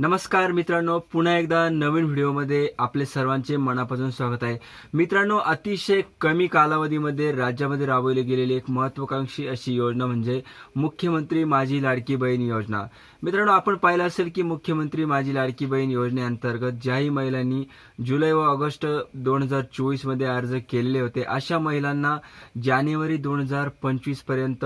नमस्कार मित्रांनो पुन्हा एकदा नवीन व्हिडिओमध्ये आपले सर्वांचे मनापासून स्वागत आहे. मित्रांनो अतिशय कमी कालावधीमध्ये राज्यामध्ये राबवली गेलेली एक महत्वाकांक्षी अशी योजना म्हणजे मुख्यमंत्री माझी लाडकी बहीण योजना. मित्रांनो आपण पाहिलं असेल की मुख्यमंत्री माझी लाडकी बहीण योजनेअंतर्गत ज्याही महिलांनी जुलै व ऑगस्ट दोन हजार चोवीसमध्ये अर्ज केलेले होते अशा महिलांना जानेवारी दोन हजार पंचवीसपर्यंत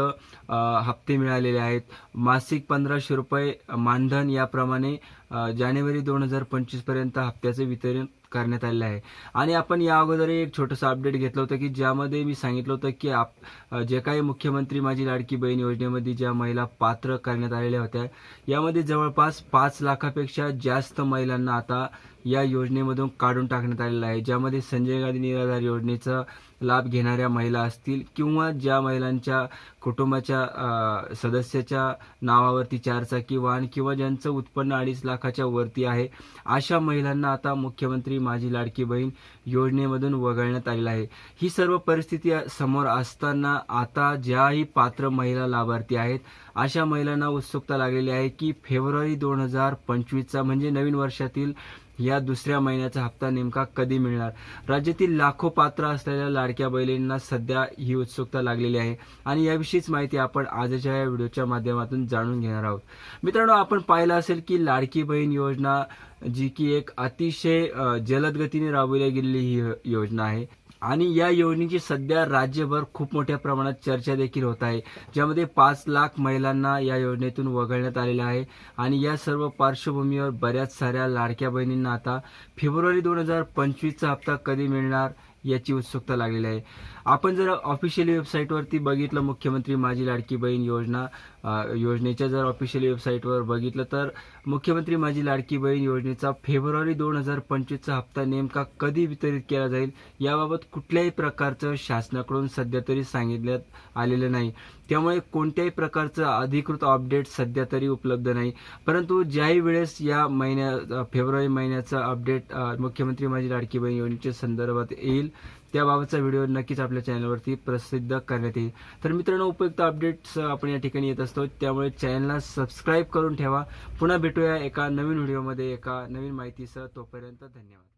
हप्ते मिळालेले आहेत. मासिक पंधराशे रुपये मानधन याप्रमाणे जानेवारी दोन हजार पंचवीसपर्यंत हप्त्याचं हप्त्याचे वितरण करण्यात आलेलं आहे. आणि आपण या अगोदर एक छोटंसं अपडेट घेतलं होतं की ज्यामध्ये मी सांगितलं होतं की आप जे काही मुख्यमंत्री माझी लाडकी बहीण योजनेमध्ये ज्या महिला पात्र करण्यात आलेल्या होत्या यामध्ये जवळपास पाच लाखापेक्षा जास्त महिलांना आता या योजनेमधून काढून टाकण्यात आलेलं आहे. ज्यामध्ये संजय गांधी निराधार योजनेचा लाभ घेणाऱ्या महिला असतील किंवा ज्या महिलांच्या कुटुंबाच्या सदस्याच्या नावावरती चारचाकी वाहन किंवा ज्यांचं उत्पन्न अडीच लाखाच्या वरती आहे अशा महिलांना आता मुख्यमंत्री माझी लाडकी बहीण योजनेमधून वगळण्यात आलेला आहे. ही सर्व परिस्थिती समोर असताना आता ज्याही पात्र महिला लाभार्थी आहेत अशा महिलांना उत्सुकता लागलेली आहे की फेब्रुवारी दोन हजार पंचवीसचा म्हणजे नवीन वर्षातील या दुसऱ्या महिन्याचा हप्ता नेमका कधी मिळणार? राज्यातील लाखो पात्र असलेल्या लाडक्या बहिणींना सध्या ही उत्सुकता लागलेली आहे. आणि याविषयीच माहिती आपण आजच्या या व्हिडिओच्या माध्यमातून जाणून घेणार आहोत. मित्रांनो आपण पाहिलं असेल की लाडकी बहीण योजना जी की एक अतिशय जलद गतीने राबवली गेलेली ही योजना आहे. आणि या योजनेची सध्या राज्यभर खूप मोठ्या प्रमाणात चर्चा देखील होत आहे. ज्यामध्ये पाच लाख महिलांना या योजनेतून वगळण्यात आलेलं आहे. आणि या सर्व पार्श्वभूमीवर बऱ्याच साऱ्या लाडक्या बहिणींना आता फेब्रुवारी दोन हजार पंचवीसचा हप्ता कधी मिळणार? याची उत्सुकता लागलेली आहे. आपण जर ऑफिशियली वेबसाईटवरती बघितलं मुख्यमंत्री माझी लाडकी बहीण योजना योजनेच्या जर ऑफिशियली वेबसाईटवर बघितलं तर मुख्यमंत्री माझी लाडकी बहीण योजनेचा फेब्रुवारी दोन हजार पंचवीसचा हप्ता नेमका कधी वितरित केला जाईल याबाबत कुठल्याही प्रकारचं शासनाकडून सध्या तरी सांगितण्यात आलेलं नाही. त्यामुळे कोणत्याही प्रकारचं अधिकृत अपडेट सध्या तरी उपलब्ध नाही. परंतु ज्याही वेळेस या महिन्या फेब्रुवारी महिन्याचा अपडेट मुख्यमंत्री माझी लाडकी बहीण योजनेच्या संदर्भात येईल त्याबाबतचा व्हिडिओ नक्कीच आपल्या चॅनलवरती प्रसिद्ध करण्यात येईल. तर मित्रांनो उपयुक्त अपडेट्स आपण या ठिकाणी येत असतो. त्यामुळे चॅनलला सबस्क्राईब करून ठेवा. पुन्हा भेटूया एका नवीन व्हिडिओमध्ये एका नवीन माहितीसह. तोपर्यंत धन्यवाद.